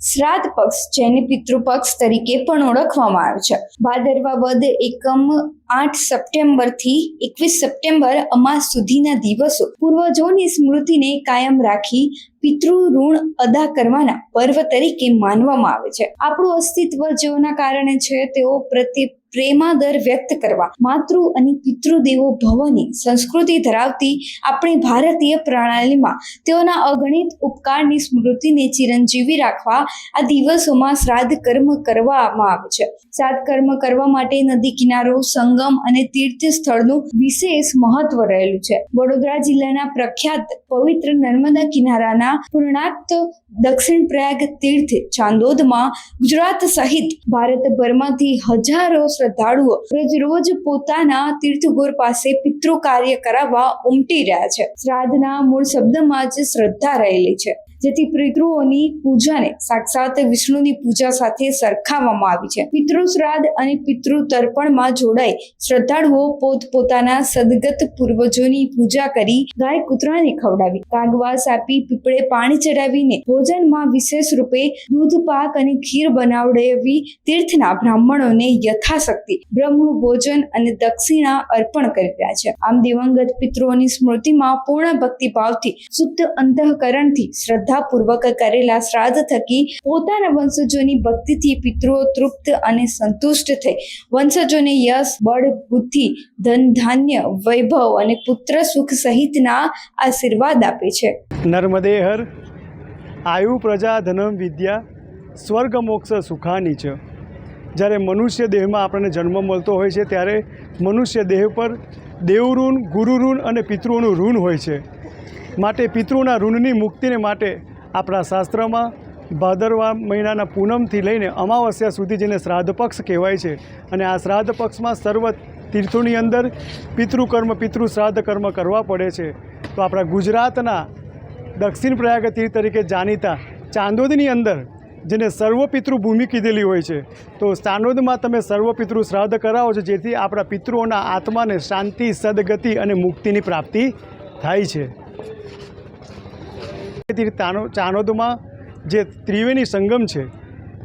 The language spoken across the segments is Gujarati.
શ્રાદ્ધ પક્ષ જેને પિતૃપક્ષ તરીકે પણ ઓળખવામાં આવે છે. ભાદરવા વદ એકમ આઠ સપ્ટેમ્બરથી એકવીસ સપ્ટેમ્બર અમાસ સુધીના દિવસો પૂર્વજોની સ્મૃતિને કાયમ રાખી પિતૃ ઋણ અદા કરવાના પર્વ તરીકે માનવામાં આવે છે. આપણું અસ્તિત્વ જેઓના કારણે છે, તેઓ પ્રત્યે પ્રેમાદર વ્યક્ત કરવા. માતૃ અને પિતૃદેવો ભવની સંસ્કૃતિ ધરાવતી આપણી ભારતીય પ્રણાલીમાં તેઓના અગણિત ઉપકારની સ્મૃતિને ચિરંજીવી રાખવા આ દિવસોમાં શ્રાદ્ધ કર્મ કરવામાં આવે છે. શ્રાદ્ધ કર્મ કરવા માટે નદી કિનારો, સંગમ અને તીર્થ સ્થળનું વિશેષ મહત્વ રહેલું છે. વડોદરા જિલ્લાના પ્રખ્યાત પવિત્ર નર્મદા કિનારાના પૂર્ણાક્ત દક્ષિણ પ્રયાગ તીર્થ ચાંદોદમાં ગુજરાત સહિત ભારતભરમાંથી હજારો શ્રદ્ધાળુઓ રોજ રોજ પોતાના તીર્થગોર પાસે પિતૃ કાર્ય કરાવવા ઉમટી રહ્યા છે. શ્રાદ્ધના મૂળ શબ્દમાં જ શ્રદ્ધા રહેલી છે. જેથી પિતૃઓની પૂજાને સાક્ષાત વિષ્ણુની પૂજા સાથે સરખાવવામાં આવી છે. પિતૃ શ્રાદ્ધ અને પિતૃ તર્પણમાં જોડાઈ શ્રદ્ધાળુઓ પોત પોતાના સદગત પૂર્વજોની પૂજા કરી ગાય કૂતરાને ખવડાવી, કાગવાસ આપી, પીપળે પાણી ચડાવીને ભોજનમાં વિશેષ રૂપે દૂધ, પાક અને ખીર બનાવડાવી તીર્થના બ્રાહ્મણોને યથાશક્તિ, બ્રહ્મ, ભોજન અને દક્ષિણા અર્પણ કરી રહ્યા છે. આમ દિવંગત પિતૃઓની સ્મૃતિમાં પૂર્ણ ભક્તિભાવથી, શુદ્ધ અંતઃકરણથી શ્રદ્ધાપૂર્વક કરેલા શ્રાદ્ધ થકી પોતાના વંશજોની ભક્તિથી પિતૃઓ તૃપ્ત અને સંતુષ્ટ થઈ. વંશજોને યશ, બળ, બુદ્ધિ, ધન, ધાન્ય, વૈભવ અને પુત્ર સુખ સહિતના આશીર્વાદ આપે છે. નર્મદે હર આયુ પ્રજા ધનમ વિદ્યા, સ્વર્ગ મોક્ષ સુખાની છે. જ્યારે મનુષ્ય દેહમાં આપણને જન્મ મળતો હોય છે, ત્યારે મનુષ્ય દેહ પર દેવઋણ ગુરુઋણ અને પિતૃઓનું ઋણ હોય છે. માટે પિતૃના ઋણની મુક્તિને માટે આપણા શાસ્ત્રમાં ભાદરવા મહિનાના પૂનમથી લઈને અમાવસ્યા સુધી જેને શ્રાદ્ધ પક્ષ કહેવાય છે અને આ શ્રાદ્ધ પક્ષમાં સર્વ તીર્થોની અંદર પિતૃકર્મ પિતૃ શ્રાદ્ધ કર્મ કરવા પડે છે. તો આપણા ગુજરાતના દક્ષિણ પ્રયાગ તીર્થ તરીકે જાણીતા ચાંદોદની અંદર જેને સર્વપિતૃ ભૂમિ કીધેલી હોય છે, તો ચાંદોદમાં તમે સર્વપિતૃ શ્રાદ્ધ કરાવો છો, જેથી આપણા પિતૃઓના આત્માને શાંતિ, સદગતિ અને મુક્તિની પ્રાપ્તિ થાય છે. ચાનોદમાં જે ત્રિવેણી સંગમ છે,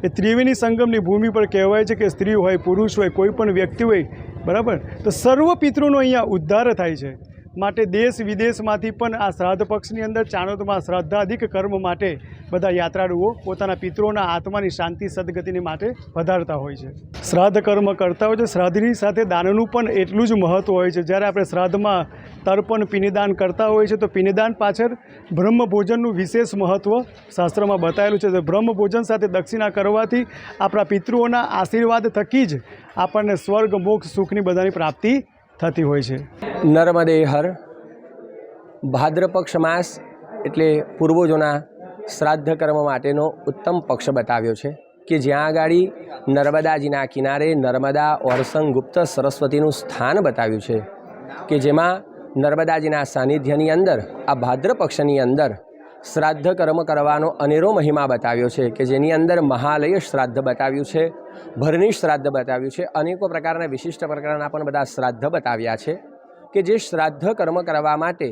એ ત્રિવેણી સંગમની ભૂમિ પર કહેવાય છે કે સ્ત્રી હોય, પુરુષ હોય, કોઈ પણ વ્યક્તિ હોય, બરાબર? તો સર્વ પિતૃનો અહીંયા ઉદ્ધાર થાય છે. માટે દેશ વિદેશમાંથી પણ આ શ્રાદ્ધ પક્ષની અંદર ચાણોદમાં શ્રાદ્ધાધિક કર્મ માટે બધા યાત્રાળુઓ પોતાના પિતૃઓના આત્માની શાંતિ, સદગતિની માટે વધારતા હોય છે. શ્રાદ્ધ કર્મ કરતા હોય છે. શ્રાદ્ધની સાથે દાનનું પણ એટલું જ મહત્ત્વ હોય છે. જ્યારે આપણે શ્રાદ્ધમાં તર્પણ પિનિદાન કરતા હોય છે તો પિનિદાન પાછળ બ્રહ્મ ભોજનનું વિશેષ મહત્ત્વ શાસ્ત્રમાં બતાવેલું છે. તો બ્રહ્મ ભોજન સાથે દક્ષિણા કરવાથી આપણા પિતૃઓના આશીર્વાદ થકી જ આપણને સ્વર્ગ, મોક્ષ, સુખની બધાની પ્રાપ્તિ થતી હોય છે. નર્મદે હર ભાદ્રપક્ષ માસ એટલે પૂર્વજોના શ્રાદ્ધ કર્મ માટેનો ઉત્તમ પક્ષ બતાવ્યો છે કે જ્યાં આગાડી નર્મદાજીના કિનારે નર્મદા ઓરસંગ ગુપ્ત સરસ્વતીનું સ્થાન બતાવ્યું છે કે જેમાં નર્મદાજીના સાનિધ્યની અંદર, આ ભાદ્ર પક્ષની અંદર શ્રાદ્ધ કર્મ કરવાનો અનેરો મહિમા બતાવ્યો છે કે જેની અંદર મહાલય શ્રાદ્ધ બતાવ્યું છે ભરની શ્રાદ્ધ બતાવ્યું છે. અનેકો પ્રકારના વિશિષ્ટ પ્રકારના પણ બધા શ્રાદ્ધ બતાવ્યા છે કે જે શ્રાદ્ધ કર્મ કરવા માટે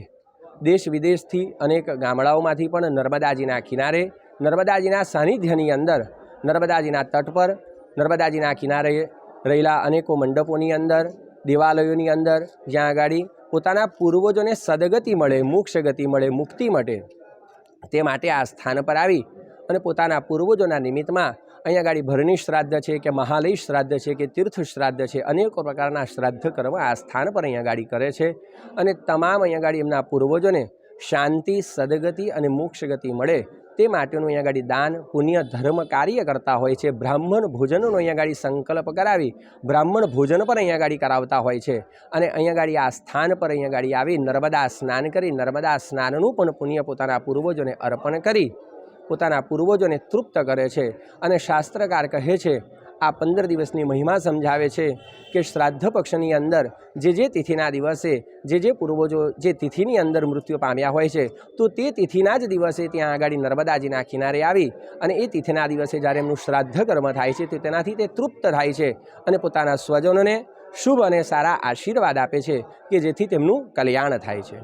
દેશ વિદેશથી અનેક ગામડાઓમાંથી પણ નર્મદાજીના કિનારે, નર્મદાજીના સાનિધ્યની અંદર, નર્મદાજીના તટ પર, નર્મદાજીના કિનારે રહેલા અનેકો મંડપોની અંદર, દેવાલયોની અંદર, જ્યાં આગાડી પોતાના પૂર્વજોને સદગતિ મળે મોક્ષ ગતિ મળે, મુક્તિ મળે તે માટે આ સ્થાન પર આવી અને પોતાના પૂર્વજોના નિમિત્તમાં અહીંયા ગાડી ભરણી શ્રાદ્ધ છે કે મહાલય શ્રાદ્ધ છે કે તીર્થ શ્રાદ્ધ છે, અનેકો પ્રકારના શ્રાદ્ધ કર્મ આ સ્થાન પર અહીંયા ગાડી કરે છે. અને તમામ અહીંયા ગાડી એમના પૂર્વજોને શાંતિ, સદગતિ અને મોક્ષ ગતિ મળે તે માટેનું અહીંયા ગાડી દાન, પુણ્ય, ધર્મ કાર્ય કરતા હોય છે. બ્રાહ્મણ ભોજનનો અહીંયા ગાડી સંકલ્પ કરાવી બ્રાહ્મણ ભોજન પર અહીંયા ગાડી કરાવતા હોય છે. અને અહીંયા ગાડી આ સ્થાન પર અહીંયા ગાડી આવી નર્મદા સ્નાન કરી, નર્મદા સ્નાનનું પણ પુણ્ય પોતાના પૂર્વજોને અર્પણ કરી પોતાના પૂર્વજોને તૃપ્ત કરે છે અને શાસ્ત્રકાર કહે છે, આ પંદર દિવસની મહિમા સમજાવે છે કે શ્રાદ્ધ પક્ષની અંદર જે જે તિથિના દિવસે જે જે પૂર્વજો જે તિથિની અંદર મૃત્યુ પામ્યા હોય છે, તો તે તિથિના જ દિવસે ત્યાં આગળ નર્મદાજીના કિનારે આવી અને એ તિથિના દિવસે જ્યારે એમનું શ્રાદ્ધ કર્મ થાય છે, તો તેનાથી તે તૃપ્ત થાય છે અને પોતાના સ્વજનોને શુભ અને સારા આશીર્વાદ આપે છે કે જેથી તેમનું કલ્યાણ થાય છે.